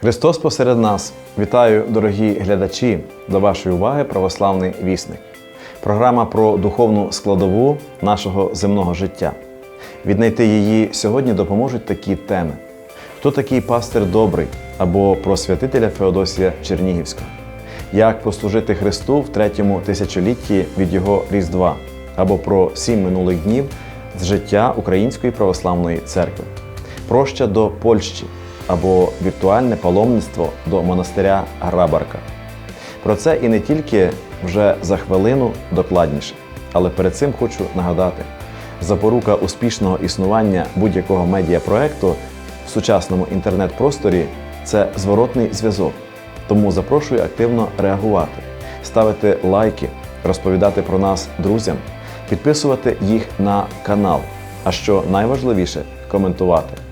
Христос посеред нас. Вітаю, дорогі глядачі, до вашої уваги православний вісник. Програма про духовну складову нашого земного життя. Віднайти її сьогодні допоможуть такі теми: хто такий пастир добрий або про святителя Феодосія Чернігівського, як послужити Христу в третьому тисячолітті від його Різдва, або про сім минулих днів з життя Української православної церкви, проща до Польщі або віртуальне паломництво до монастиря Грабарка. Про це і не тільки вже за хвилину докладніше, але перед цим хочу нагадати: запорука успішного існування будь-якого медіапроекту в сучасному інтернет-просторі це зворотний зв'язок. Тому запрошую активно реагувати, ставити лайки, розповідати про нас друзям, підписувати їх на канал. А що найважливіше коментувати.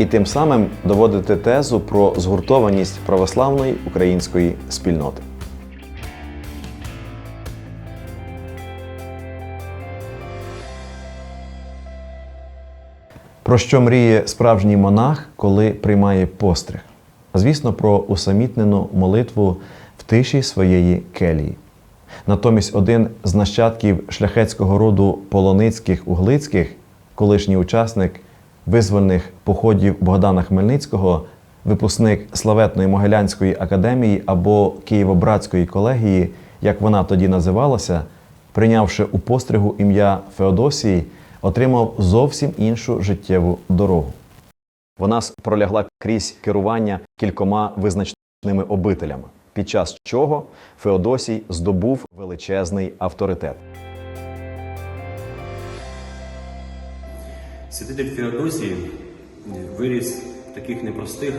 І тим самим доводити тезу про згуртованість православної української спільноти. Про що мріє справжній монах, коли приймає постриг? Звісно, про усамітнену молитву в тиші своєї келії. Натомість один з нащадків шляхетського роду Полоницьких Углицьких, колишній учасник визвольних походів Богдана Хмельницького, випускник славетної Могилянської академії або Києво-Братської колегії, як вона тоді називалася, прийнявши у постригу ім'я Феодосії, отримав зовсім іншу життєву дорогу. Вона пролягла крізь керування кількома визначними обителями, під час чого Феодосій здобув величезний авторитет. Святитель Феодосій виріс в таких непростих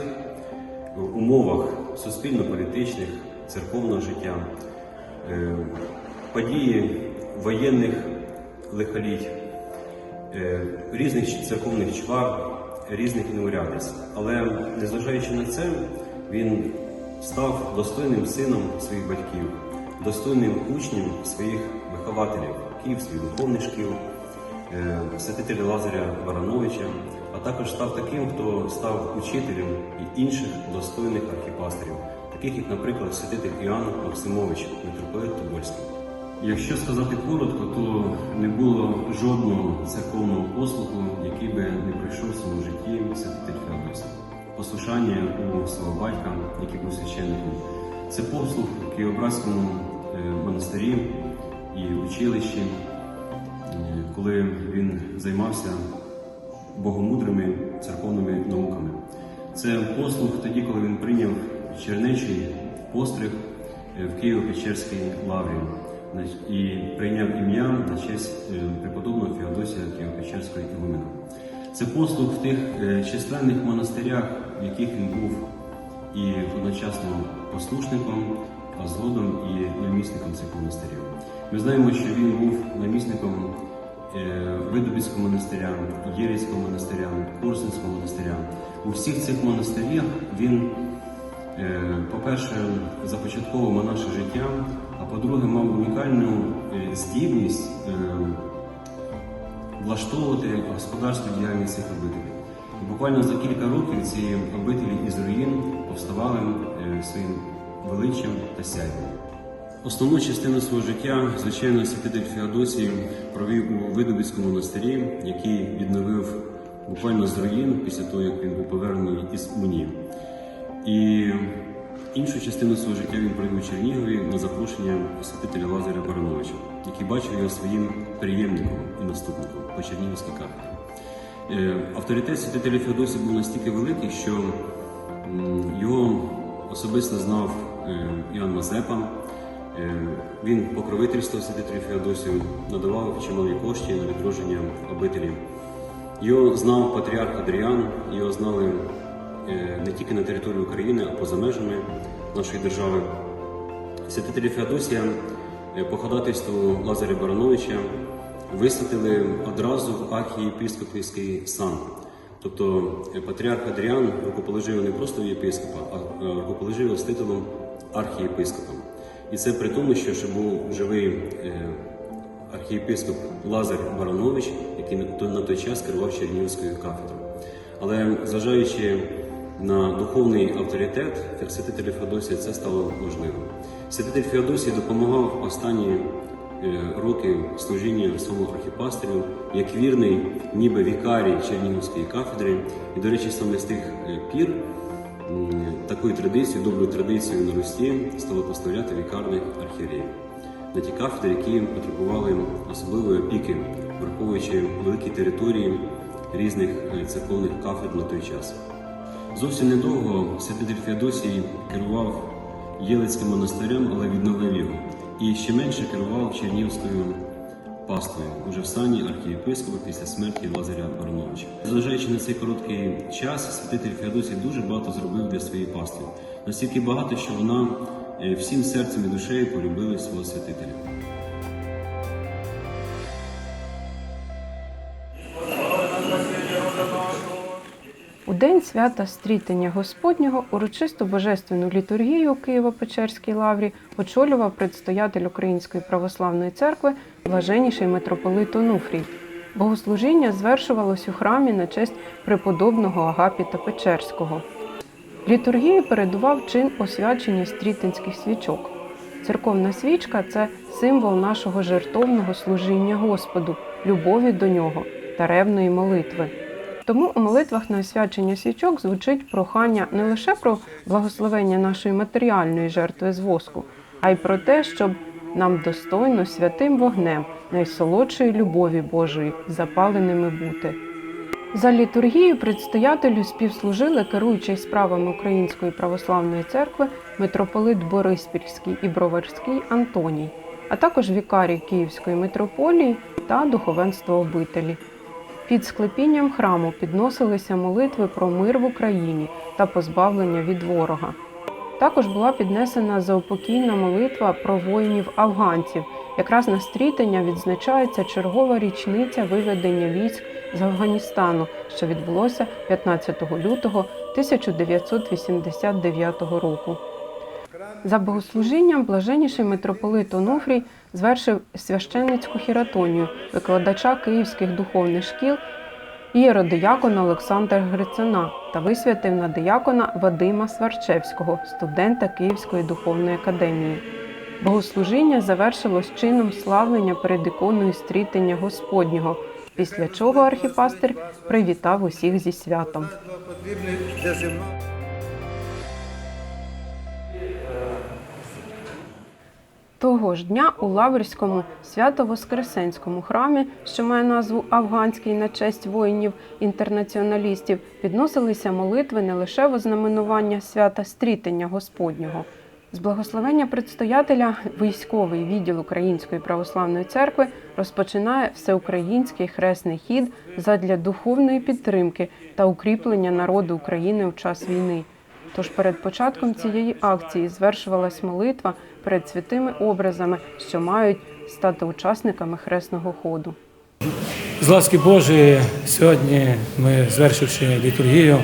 умовах суспільно-політичних, церковного життя, Е, події воєнних лихоліть, е, різних церковних чвар, різних неурядиць. Але незважаючи на це, він став достойним сином своїх батьків, достойним учнем своїх вихователів, київських духовних шкіл, святителя Лазаря Барановича, а також став таким, хто став учителем і інших достойних архіпастерів, таких як, наприклад, святитель Іоанн Максимович, митрополит Тобольський. Якщо сказати коротко, то не було жодного церковного послуху, який би не пройшов в своєму житті святитель Феодосій. Послушання у свого батька, який був священником, це послуг в Києво-Братському е, монастирі і училищі, е, коли він займався богомудрими церковними науками. Це послуг тоді, коли він прийняв чернечий постриг е, в Києво-Печерській лаврі і прийняв ім'я на честь е, преподобного Феодосія Києво-Печерського ігумена. Це послуг в тих е, численних монастирях, в яких він був і одночасно послушником, а згодом і намісником цих монастирів. Ми знаємо, що він був намісником е, Видобицького монастиря, Єрійського монастиря, Корсунського монастиря. У всіх цих монастирях він, е, по-перше, започатковував монаше життя, а по-друге, мав унікальну е, здібність влаштовувати господарську діяльність цих обителів. І буквально за кілька років ці обителі із руїн повставали своїм величчям та сяйвом. Основну частину свого життя, звичайно, святитель Феодосій провів у Видобицькому монастирі, який відновив буквально з руїн після того, як він був повернений із Уні. І іншу частину свого життя він провів у Чернігові на запрошення святителя Лазаря Барановича, який бачив його своїм приємником і наступником по Чернігівській кафедрі. Е, Авторитет святителя Феодосія був настільки великий, що його особисто знав е, Іоанн Мазепа. Е, Він покровительствував святителю Феодосію, надавав чималі кошти на відродження обителів. Його знав патріарх Адріан, його знали е, не тільки на території України, а поза межами нашої держави. Святителі Феодосія е, по ходатайству Лазаря Барановича висвятили одразу в архієпископівський сан. Тобто патріарх Адріан рукоположив не просто єпископа, а рукоположив з титулом архієпископа. І це при тому, що ще був живий е, архієпископ Лазар Баранович, який на той- час керував Чернігівською кафедрою. Але зважаючи на духовний авторитет святителя Феодосія це стало можливим. Святитель Феодосій допомагав останні е, роки служіння своєму архіпастирю як вірний, ніби вікарій Чернігівської кафедри. І, до речі, саме з тих е, пір такою традицією, доброю традицією на Русі стало поставляти вікарних архієреїв на ті кафедри, які потребували особливої опіки, враховуючи великі території різних е, церковних кафедр на той час. Зовсім недовго святитель Феодосій керував Єлицьким монастирем, але відновив його. І ще менше керував Чернігівською паствою, уже в стані архієпископа після смерті Лазаря Барановича. Зважаючи на цей короткий час, святитель Феодосій дуже багато зробив для своєї пастви. Настільки багато, що вона е, всім серцем і душею полюбила свого святителя. У день свята стрітення Господнього урочисту божественну літургію у Києво-Печерській лаврі очолював предстоятель Української православної церкви блаженніший митрополит Онуфрій. Богослужіння звершувалось у храмі на честь преподобного Агапіта Печерського. Літургії передував чин освячення стрітинських свічок. Церковна свічка це символ нашого жертовного служіння Господу, любові до нього та ревної молитви. Тому у молитвах на освячення свічок звучить прохання не лише про благословення нашої матеріальної жертви з воску, а й про те, щоб нам достойно святим вогнем найсолодшої любові Божої запаленими бути. За літургією предстоятелю співслужили керуючий справами Української православної церкви митрополит Бориспільський і Броварський Антоній, а також вікарій Київської митрополії та духовенство обителі. Під склепінням храму підносилися молитви про мир в Україні та позбавлення від ворога. Також була піднесена заупокійна молитва про воїнів-афганців. Якраз на стрітення відзначається чергова річниця виведення військ з Афганістану, що відбулося 15 лютого 1989 року. За богослужінням блаженніший митрополит Онуфрій звершив священницьку хіратонію викладача київських духовних шкіл ієродиякона Олександра Грицина та висвятив на диякона Вадима Сварчевського, студента Київської духовної академії. Богослужіння завершилось чином славлення перед іконою стрітення Господнього, після чого архіпастир привітав усіх зі святом. Того ж дня у Лаврському свято-воскресенському храмі, що має назву Афганський на честь воїнів-інтернаціоналістів, підносилися молитви не лише в ознаменування свята стрітення Господнього. З благословення предстоятеля військовий відділ Української православної церкви розпочинає всеукраїнський хресний хід задля духовної підтримки та укріплення народу України у час війни. Тож перед початком цієї акції звершувалась молитва перед святими образами, що мають стати учасниками хресного ходу. З ласки Божої сьогодні ми, звершивши літургію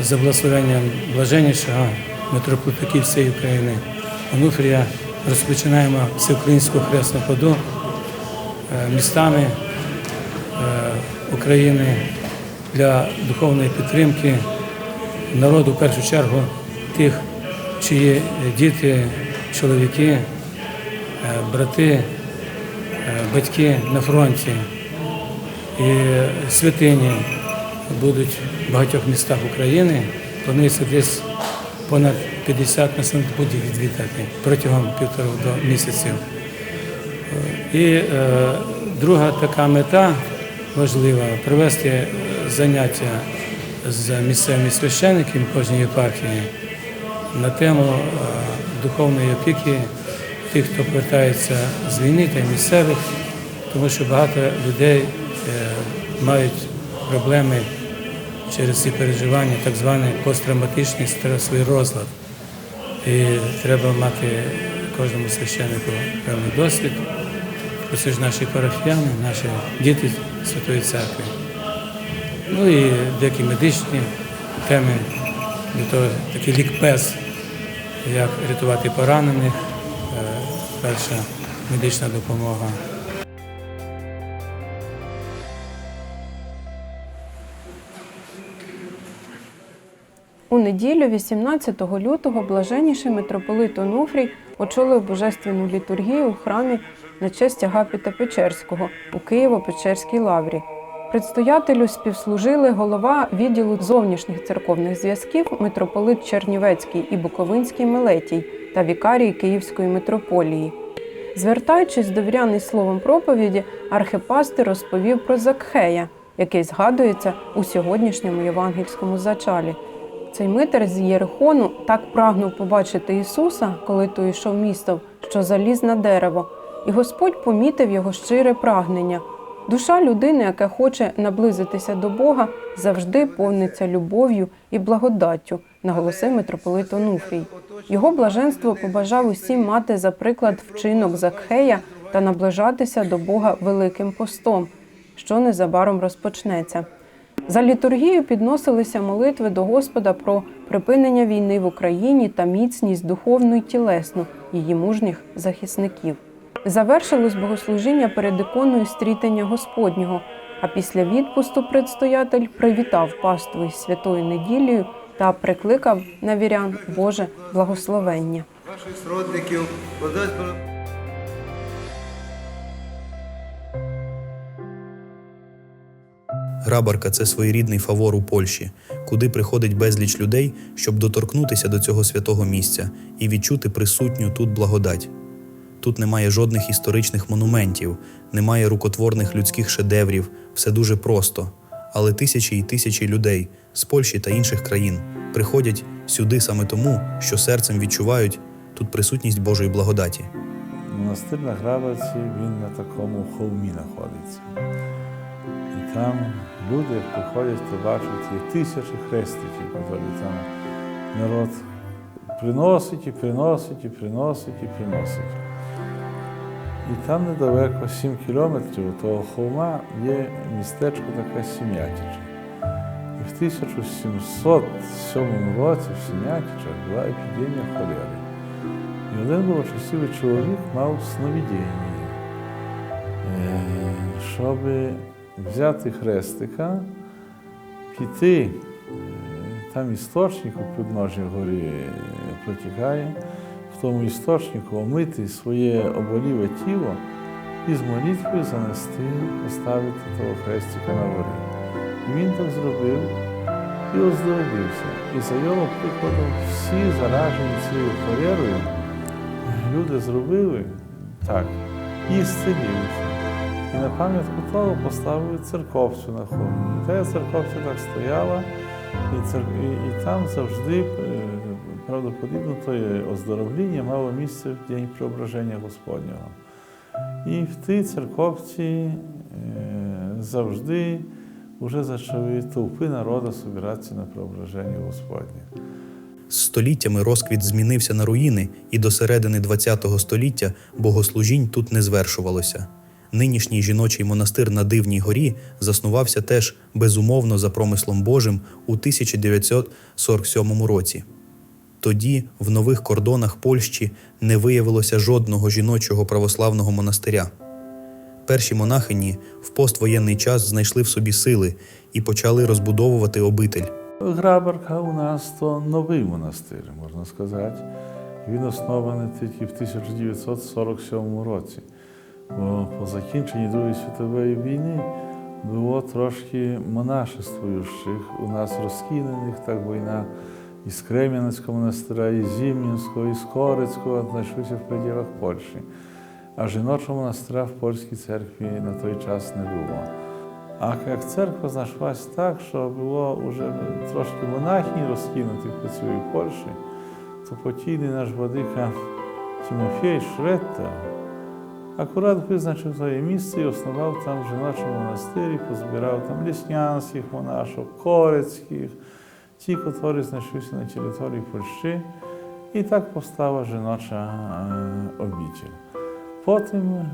за благословенням блаженнішого митрополита Київської України Онуфрія, розпочинаємо всеукраїнську хресну ходу е, містами е, України для духовної підтримки народу, в першу чергу, тих, чиї діти, чоловіки, е, брати, е, батьки на фронті і святині будуть в багатьох містах України. Планується десь понад 50 населених пунктів відвідати протягом півтора місяців. Е, І друга така мета важлива провести е, заняття з місцевими священниками кожної єпархії на тему духовної опіки тих, хто повертається з війни та місцевих, тому що багато людей е, мають проблеми через ці переживання, так званий посттравматичний стресовий розлад. І треба мати кожному священнику певний досвід. Це ж наші парафіяни, наші діти Святої Церкви. Ну і деякі медичні теми, для того такий лікбез, як рятувати поранених, е, перша медична допомога. У неділю, 18 лютого, блаженніший митрополит Онуфрій очолив божественну літургію у храмі на честь Агапіта Печерського у Києво-Печерській лаврі. Предстоятелю співслужили голова відділу зовнішніх церковних зв'язків митрополит Чернівецький і Буковинський Мелетій та вікарій Київської митрополії. Звертаючись до вірян із словом проповіді, архипастир розповів про Закхея, який згадується у сьогоднішньому євангельському зачалі. Цей митер з Єрихону так прагнув побачити Ісуса, коли той йшов містом, що заліз на дерево, і Господь помітив його щире прагнення. Душа людини, яка хоче наблизитися до Бога, завжди повниться любов'ю і благодаттю, наголосив митрополит Онуфрій. Його блаженство побажав усім мати за приклад вчинок Закхея та наближатися до Бога великим постом, що незабаром розпочнеться. За літургією підносилися молитви до Господа про припинення війни в Україні та міцність духовну й тілесну її мужніх захисників. Завершилось богослужіння перед іконою стрітення Господнього, а після відпусту предстоятель привітав паству із святою неділею та прикликав на вірян Боже благословення. ваших сродників, Грабарка це своєрідний фавор у Польщі, куди приходить безліч людей, щоб доторкнутися до цього святого місця і відчути присутню тут благодать. Тут немає жодних історичних монументів, немає рукотворних людських шедеврів, все дуже просто. Але тисячі і тисячі людей з Польщі та інших країн приходять сюди саме тому, що серцем відчувають тут присутність Божої благодаті. Монастир на Грабаці, він на такому холмі знаходиться. І там люди приходять, то бачать і тисячі хрестиків, які там народ приносить і приносить, і приносить, і приносить. І там недалеко, 7 кілометрів того холма, є містечко таке Сім'ятіче. І в 1707 році в Сім'ятічах була епідемія холери. І один благочестивий чоловік мав сновидіння, е, щоб взяти хрестика, піти, е, там істочник у підножі горі е, протікає, тому істочнику омити своє оболіве тіло і з молитвою занести, поставити того хрестика на горі. І він так зробив і оздоровився. І за його прикладом всі заражені цією холерою люди зробили так і зцілилися. І на пам'ятку того поставили церковцю на холмі. Та церковця так стояла, і, цер... і, там завжди, е, правдоподібно, то оздоровління мало місце в день преображення Господнього. І в тій церковці е, завжди вже почали толпи народу збиратися на преображення Господнє. Століттями розквіт змінився на руїни, і до середини ХХ століття богослужінь тут не звершувалося. Нинішній жіночий монастир на Дивній горі заснувався теж безумовно за промислом Божим у 1947 році. Тоді в нових кордонах Польщі не виявилося жодного жіночого православного монастиря. Перші монахині в поствоєнний час знайшли в собі сили і почали розбудовувати обитель. Грабарка у нас то новий монастир, можна сказати. Він оснований тільки в 1947 році. Бо по закінченні Другої світової війни було трошки монашествуючих, у нас розкинених, так війна із Крем'янецького монастиря, із Зімнінського, із Корицького знайшлися в пределах Польщі. А жіночого монастиря в польській церкві на той час не було. А як церква знайшлась так, що було вже трошки монахінь розкинутих по цілій Польщі, то покійний наш владика Тимофій Шретта акурат визначив своє місце і основав там жіночий монастир, позбирав там ліснянських монашок, корецьких, ті, які знайшлися на території Польщі. І так постала жіноча е, обитель. Потім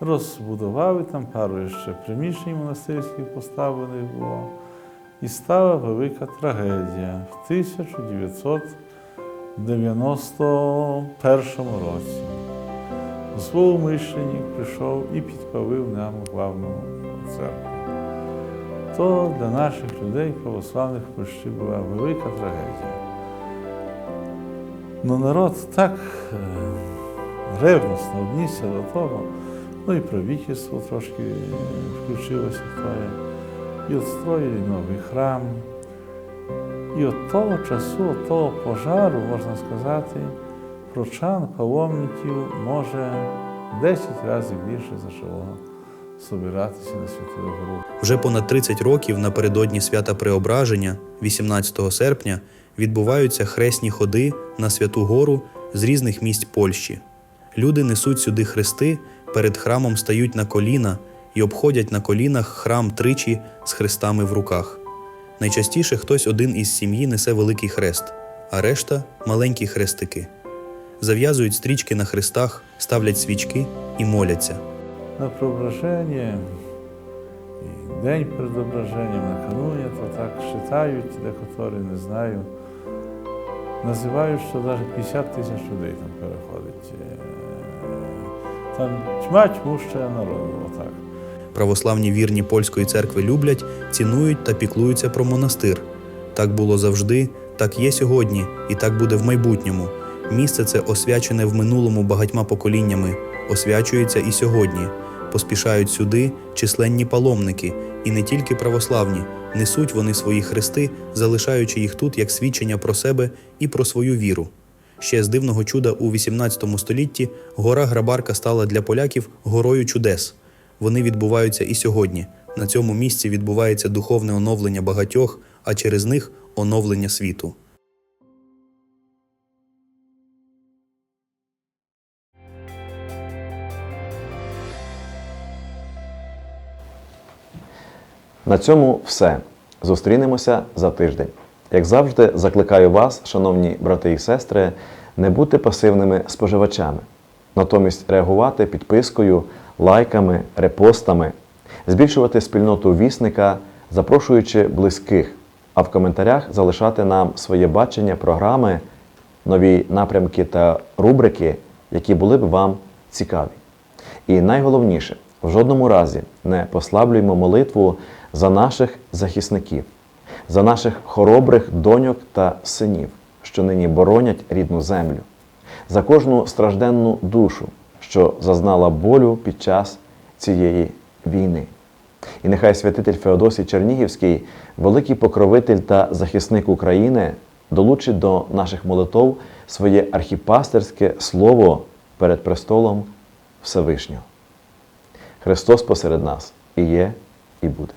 розбудували там пару ще приміщень монастирських поставлених було. І стала велика трагедія в 1991 році. Злоумишленник прийшов і підпалив нам главну церкву. то для наших людей православних почти була велика трагедія. Ну, народ так е, ревностно однісся до того, ну і правительство трошки включилося в те. І от новий храм. І от того часу, от того пожару, можна сказати, прочан, паломників може 10 разів більше зачало собиратися на Святу Гору. Вже понад 30 років напередодні свята Преображення, 18 серпня, відбуваються хресні ходи на Святу Гору з різних місць Польщі. Люди несуть сюди хрести, перед храмом стають на коліна і обходять на колінах храм тричі з хрестами в руках. Найчастіше хтось один із сім'ї несе великий хрест, а решта маленькі хрестики. Зав'язують стрічки на хрестах, ставлять свічки і моляться. На преображення і день перед ображенням, накануне, то так вважають, декоторі не знаю. Називають, що навіть 50 тисяч людей там переходить. Е, Там тьма тьмуща народу, отак. Православні вірні польської церкви люблять, цінують та піклуються про монастир. Так було завжди, так є сьогодні, і так буде в майбутньому. Місце це освячене в минулому багатьма поколіннями, освячується і сьогодні. Поспішають сюди численні паломники, і не тільки православні, несуть вони свої хрести, залишаючи їх тут як свідчення про себе і про свою віру. Ще з дивного чуда у XVIII столітті гора Грабарка стала для поляків горою чудес. Вони відбуваються і сьогодні. На цьому місці відбувається духовне оновлення багатьох, а через них оновлення світу. На цьому все. Зустрінемося за тиждень. Як завжди, закликаю вас, шановні брати і сестри, не бути пасивними споживачами, натомість реагувати підпискою, лайками, репостами, збільшувати спільноту вісника, запрошуючи близьких, а в коментарях залишати нам своє бачення програми, нові напрямки та рубрики, які були б вам цікаві. І найголовніше, в жодному разі не послаблюємо молитву за наших захисників, за наших хоробрих доньок та синів, що нині боронять рідну землю, за кожну стражденну душу, що зазнала болю під час цієї війни. І нехай святитель Феодосій Чернігівський, великий покровитель та захисник України, долучить до наших молитов своє архіпастерське слово перед престолом Всевишнього. Христос посеред нас і є, і буде.